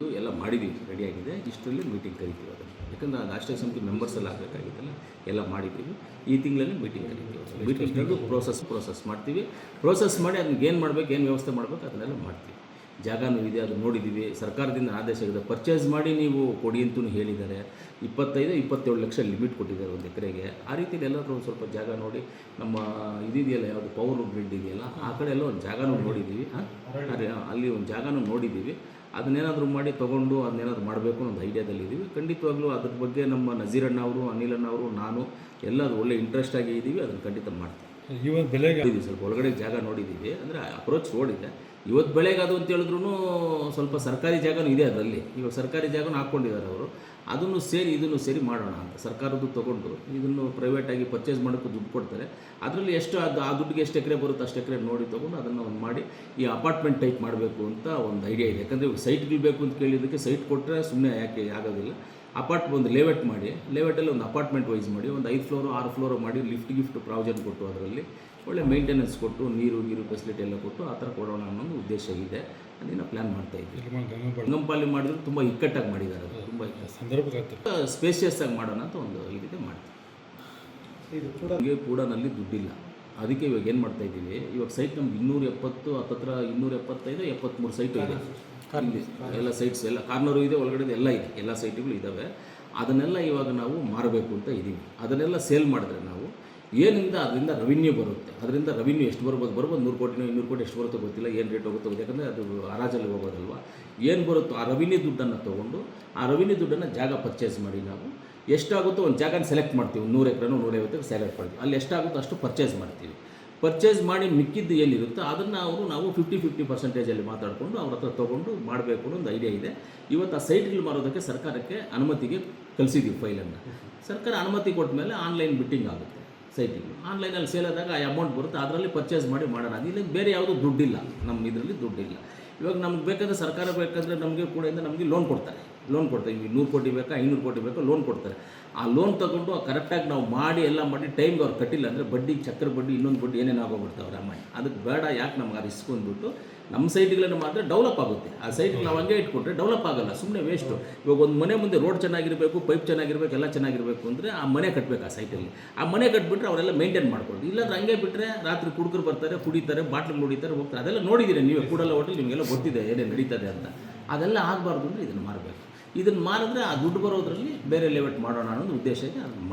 ಇದು ಎಲ್ಲ ಮಾಡಿದ್ದೀವಿ ರೆಡಿಯಾಗಿದೆ ಇಷ್ಟರಲ್ಲಿ ಮೀಟಿಂಗ್ ಕರಿತೀವಿ ಅದನ್ನು. ಯಾಕಂದ್ರೆ ರಾಷ್ಟ್ರೀಯ ಸಮಿತಿ ಮೆಂಬರ್ಸ್ ಎಲ್ಲ ಆಗಬೇಕಾಗಿತ್ತಲ್ಲ ಎಲ್ಲ ಮಾಡಿದ್ದೀವಿ. ಈ ತಿಂಗಳಲ್ಲಿ ಮೀಟಿಂಗ್ ಕರಿತೀವಿ. ಮೀಟಿಂಗ್ ಪ್ರೋಸೆಸ್ ಪ್ರೋಸೆಸ್ ಮಾಡ್ತೀವಿ. ಪ್ರೋಸೆಸ್ ಮಾಡಿ ಅದನ್ನ ಏನು ಮಾಡಬೇಕು ಏನು ವ್ಯವಸ್ಥೆ ಮಾಡಬೇಕು ಅದನ್ನೆಲ್ಲ ಮಾಡ್ತೀವಿ. ಜಾಗನೂ ಇದೆ ಅದು ನೋಡಿದ್ದೀವಿ. ಸರ್ಕಾರದಿಂದ ಆದೇಶ ಇದೆ. ಪರ್ಚೇಸ್ ಮಾಡಿ ನೀವು ಕೊಡಿ ಅಂತೂ ಹೇಳಿದ್ದಾರೆ. ಇಪ್ಪತ್ತೈದು ಇಪ್ಪತ್ತೇಳು ಲಕ್ಷ ಲಿಮಿಟ್ ಕೊಟ್ಟಿದ್ದಾರೆ ಒಂದು ಎಕರೆಗೆ. ಆ ರೀತಿಯಲ್ಲಿ ಎಲ್ಲರೂ ಒಂದು ಸ್ವಲ್ಪ ಜಾಗ ನೋಡಿ. ನಮ್ಮ ಇದಿದೆಯಲ್ಲ ಯಾವುದು ಪವರ್ ಗ್ರಿಡ್ ಇದೆಯಲ್ಲ ಆ ಕಡೆ ಎಲ್ಲ ಒಂದು ಜಾಗನೂ ನೋಡಿದ್ದೀವಿ. ಹಾಂ? ಅದೇ, ಅಲ್ಲಿ ಒಂದು ಜಾಗನೂ ನೋಡಿದ್ದೀವಿ. ಅದನ್ನೇನಾದರೂ ಮಾಡಿ ತೊಗೊಂಡು ಅದನ್ನೇನಾದ್ರು ಮಾಡಬೇಕು ಅನ್ನೋ ಒಂದು ಐಡಿಯಾದಲ್ಲಿದ್ದೀವಿ. ಖಂಡಿತವಾಗ್ಲೂ ಅದ್ರ ಬಗ್ಗೆ ನಮ್ಮ ನಜೀರಣ್ಣ ಅವರು ಅನಿಲಣ್ಣ ಅವರು ನಾನು ಎಲ್ಲ ಅದು ಒಳ್ಳೆ ಇಂಟ್ರೆಸ್ಟ್ ಆಗಿ ಇದ್ದೀವಿ ಅದನ್ನು ಖಂಡಿತ ಮಾಡ್ತೀವಿ. ಇವಾಗ ಬೆಲೆ ಬೆಲೆಗೆ ಸ್ವಲ್ಪ ಒಳಗಡೆ ಜಾಗ ನೋಡಿದ್ದೀವಿ. ಅಂದರೆ ಅಪ್ರೋಚ್ ರೋಡಿದೆ ಇವತ್ತು ಬೆಳೆಗೆ ಅದು ಅಂತ ಹೇಳಿದ್ರು ಸ್ವಲ್ಪ ಸರ್ಕಾರಿ ಜಾಗನೂ ಇದೆ ಅದರಲ್ಲಿ. ಇವಾಗ ಸರ್ಕಾರಿ ಜಾಗನೂ ಹಾಕ್ಕೊಂಡಿದ್ದಾರೆ ಅವರು. ಅದನ್ನು ಸೇರಿ ಇದನ್ನು ಸೇರಿ ಮಾಡೋಣ ಅಂತ ಸರ್ಕಾರದ್ದು ತೊಗೊಂಡು ಇದನ್ನು ಪ್ರೈವೇಟಾಗಿ ಪರ್ಚೇಸ್ ಮಾಡೋಕ್ಕೂ ದುಡ್ಡು ಕೊಡ್ತಾರೆ. ಅದರಲ್ಲಿ ಎಷ್ಟು ಅದು ಆ ದುಡ್ಡಿಗೆ ಎಷ್ಟು ಎಕರೆ ಬರುತ್ತೆ ಅಷ್ಟು ಎಕರೆ ನೋಡಿ ತೊಗೊಂಡು ಅದನ್ನು ಒಂದು ಮಾಡಿ ಈ ಅಪಾರ್ಟ್ಮೆಂಟ್ ಟೈಪ್ ಮಾಡಬೇಕು ಅಂತ ಒಂದು ಐಡಿಯಾ ಇದೆ. ಯಾಕಂದರೆ ಸೈಟ್ಗಳು ಬೇಕು ಅಂತ ಕೇಳಿದ್ದಕ್ಕೆ ಸೈಟ್ ಕೊಟ್ಟರೆ ಸುಮ್ಮನೆ ಯಾಕೆ ಆಗೋದಿಲ್ಲ. ಅಪಾರ್ಟ್ ಒಂದು ಲೇಔಟ್ ಮಾಡಿ, ಲೇಔಟಲ್ಲಿ ಒಂದು ಅಪಾರ್ಟ್ಮೆಂಟ್ ವೈಸ್ ಮಾಡಿ, ಒಂದು ಐದು ಫ್ಲೋರು ಆರು ಫ್ಲೋರು ಮಾಡಿ ಲಿಫ್ಟ್ ಗಿಫ್ಟ್ ಪ್ರಾವಿಷನ್ ಕೊಟ್ಟು ಅದರಲ್ಲಿ ಒಳ್ಳೆ ಮೇಂಟೆನೆನ್ಸ್ ಕೊಟ್ಟು ನೀರು ಗೀರು ಫೆಸಿಲಿಟಿ ಎಲ್ಲ ಕೊಟ್ಟು ಆ ಥರ ಕೊಡೋಣ ಅನ್ನೋ ಒಂದು ಉದ್ದೇಶ ಇದೆ. ಅದನ್ನು ಪ್ಲ್ಯಾನ್ ಮಾಡ್ತಾ ಇದ್ದೀವಿ. ನಂಬಲ್ಲಿ ಮಾಡಿದ್ರು ತುಂಬ ಇಕ್ಕಟ್ಟಾಗಿ ಮಾಡಿದ್ದಾರೆ ಅದು. ತುಂಬ ಸಂದರ್ಭ ಸ್ಪೇಷಿಯಸ್ ಆಗಿ ಮಾಡೋಣ ಅಂತ ಒಂದು ಇದಿದೆ ಮಾಡ್ತೀವಿ. ಕೂಡ ಕೂಡನಲ್ಲಿ ದುಡ್ಡಿಲ್ಲ. ಅದಕ್ಕೆ ಇವಾಗ ಏನು ಮಾಡ್ತಾ ಇದ್ದೀವಿ? ಇವಾಗ ಸೈಟ್ ನಮ್ಗೆ ಇನ್ನೂರ ಎಪ್ಪತ್ತು ಹತ್ತತ್ರ ಇನ್ನೂರ ಎಪ್ಪತ್ತೈದು ಎಪ್ಪತ್ತ್ಮೂರು ಸೈಟು ಇದೆ. ಎಲ್ಲ ಸೈಟ್ಸ್ ಎಲ್ಲ ಕಾರ್ನರು ಇದೆ ಒಳಗಡೆ ಎಲ್ಲ ಇದೆ. ಎಲ್ಲ ಸೈಟ್ಗಳು ಇದ್ದಾವೆ ಅದನ್ನೆಲ್ಲ ಇವಾಗ ನಾವು ಮಾರಬೇಕು ಅಂತ ಇದ್ದೀವಿ ಅದನ್ನೆಲ್ಲ ಸೇಲ್ ಮಾಡಿದ್ರೆ ನಾವು ಏನಿಂದ ಅದರಿಂದ ರೆವಿನ್ಯೂ ಬರುತ್ತೆ. ಅದರಿಂದ ರೆವಿನ್ಯೂ ಎಷ್ಟು ಬರ್ಬೋದು? ಬರ್ಬೋದು ನೂರು ಕೋಟಿನೋ ಇನ್ನೂರು ಕೋಟಿ ಎಷ್ಟು ಬರುತ್ತೋ ಗೊತ್ತಿಲ್ಲ, ಏನು ರೇಟ್ ಹೋಗುತ್ತೋ. ಯಾಕಂದರೆ ಅದು ಹರಾಜಲ್ಲಿ ಹೋಗೋದಲ್ವ? ಏನು ಬರುತ್ತೋ ಆ ರೆವಿನ್ಯೂ ದುಡ್ಡನ್ನು ತೊಗೊಂಡು ಆ ರೆವಿನ್ಯೂ ದುಡ್ಡನ್ನು ಜಾಗ ಪರ್ಚೇಸ್ ಮಾಡಿ ನಾವು. ಎಷ್ಟಾಗುತ್ತೋ ಒಂದು ಜಾಗನ ಸೆಲೆಕ್ಟ್ ಮಾಡ್ತೀವಿ. ನೂರು ಎಕರೆನೂ ನೂರೈವತ್ತು ಸೆಲೆಕ್ಟ್ ಮಾಡ್ತೀವಿ. ಅಲ್ಲಿ ಎಷ್ಟಾಗುತ್ತೋ ಅಷ್ಟು ಪರ್ಚೇಸ್ ಮಾಡ್ತೀವಿ. ಪರ್ಚೇಸ್ ಮಾಡಿ ಮಿಕ್ಕಿದ್ದು ಏನಿರುತ್ತೋ ಅದನ್ನು ಅವರು ನಾವು ಫಿಫ್ಟಿ ಫಿಫ್ಟಿ ಪರ್ಸೆಂಟೇಜಲ್ಲಿ ಮಾತಾಡಿಕೊಂಡು ಅವ್ರ ಹತ್ರ ತೊಗೊಂಡು ಮಾಡಬೇಕು ಅನ್ನೋ ಒಂದು ಐಡಿಯಾ ಇದೆ. ಇವತ್ತು ಆ ಸೈಟ್ಗಳು ಮಾರೋದಕ್ಕೆ ಸರ್ಕಾರಕ್ಕೆ ಅನುಮತಿಗೆ ಕಳಿಸಿದ್ದೀವಿ ಫೈಲನ್ನು ಸರ್ಕಾರ ಅನುಮತಿ ಕೊಟ್ಟ ಮೇಲೆ ಆನ್ಲೈನ್ ಬಿಟ್ಟಿಂಗ್ ಆಗುತ್ತೆ. ಸೈಟಿಗೆ. ಆನ್ಲೈನಲ್ಲಿ ಸೇಲ್ ಆದಾಗ ಆ ಅಮೌಂಟ್ ಬರುತ್ತೆ, ಅದರಲ್ಲಿ ಪರ್ಚೇಸ್ ಮಾಡಿ ಮಾಡೋಣ. ಅದಿಲ್ಲ ಬೇರೆ ಯಾವುದೂ ದುಡ್ಡಿಲ್ಲ. ನಮ್ಮ ಇದರಲ್ಲಿ ದುಡ್ಡಿಲ್ಲ. ಇವಾಗ ನಮ್ಗೆ ಬೇಕಾದರೆ ಸರ್ಕಾರ ಬೇಕಾದರೆ ನಮಗೆ ಕೂಡ ನಮಗೆ ಲೋನ್ ಕೊಡ್ತಾರೆ. ಲೋನ್ ಕೊಡ್ತಾರೆ. ಈಗ ನೂರು ಕೋಟಿ ಬೇಕಾ, ಐನೂರು ಕೋಟಿ ಬೇಕಾ ಲೋನ್ ಕೊಡ್ತಾರೆ. ಆ ಲೋನ್ ತಗೊಂಡು ಕರೆಕ್ಟಾಗಿ ನಾವು ಮಾಡಿ ಎಲ್ಲ ಮಾಡಿ ಟೈಮ್ಗೆ ಅವ್ರು ಕಟ್ಟಿಲ್ಲ ಅಂದರೆ ಬಡ್ಡಿ, ಚಕ್ರ ಬಡ್ಡಿ, ಇನ್ನೊಂದು ಬಡ್ಡಿ ಏನೇನು ಆಗೋಗ್ಬಿಡ್ತಾವೆ ರಾಮಾಯಣ ಅದಕ್ಕೆ ಬೇಡ, ಯಾಕೆ ನಮ್ಗೆ ಆ ರಿಸ್ಕ್ ಅಂದ್ಬಿಟ್ಟು ನಮ್ಮ ಸೈಟ್ಗಳನ್ನು ಮಾತ್ರ ಡೆವಲಪ್ ಆಗುತ್ತೆ. ಆ ಸೈಟ್ಗೆ ನಾವು ಹಂಗೆ ಇಟ್ಕೊಂಡ್ರೆ ಡೆವಲಪ್ ಆಗಲ್ಲ ಸುಮ್ಮನೆ ವೇಸ್ಟು ಇವಾಗ ಒಂದು ಮನೆ ಮುಂದೆ ರೋಡ್ ಚೆನ್ನಾಗಿರಬೇಕು ಪೈಪ್ ಚೆನ್ನಾಗಿರಬೇಕು, ಎಲ್ಲ ಚೆನ್ನಾಗಿರಬೇಕು ಅಂದರೆ ಆ ಮನೆ ಕಟ್ಟಬೇಕು ಆ ಸೈಟಲ್ಲಿ ಆ ಮನೆ ಕಟ್ಬಿಟ್ರೆ ಅವರೆಲ್ಲ ಮೇಂಟೈನ್ ಮಾಡ್ಕೊಳ್ತು ಇಲ್ಲಾಂದ್ರೆ ಹಂಗೆ ಬಿಟ್ಟರೆ ರಾತ್ರಿ ಕುಡುಕರು ಬರ್ತಾರೆ, ಕುಡಿತಾರೆ ಬಾಟ್ಲು ಹೊಡಿತಾರೆ, ಹೋಗ್ತಾರೆ. ಅದೆಲ್ಲ ನೋಡಿದ್ದೀರಿ ನೀವೇ ಕೂಡಲ್ಲ ಹೋಟೆಲ್ ನಿಮಗೆಲ್ಲ ಗೊತ್ತಿದೆ ಏನೇನು ನಡೀತದೆ ಅಂತ. ಅದೆಲ್ಲ ಆಗಬಾರ್ದು ಅಂದರೆ ಇದನ್ನು ಮಾರಬೇಕು. ಇದನ್ನು ಮಾರಿದ್ರೆ ಆ ದುಡ್ಡು ಬರೋದ್ರಲ್ಲಿ ಬೇರೆ ಲೆವೆಟ್ ಮಾಡೋಣ ಅನ್ನೋದು ಉದ್ದೇಶ ಇದೆ ಅದನ್ನು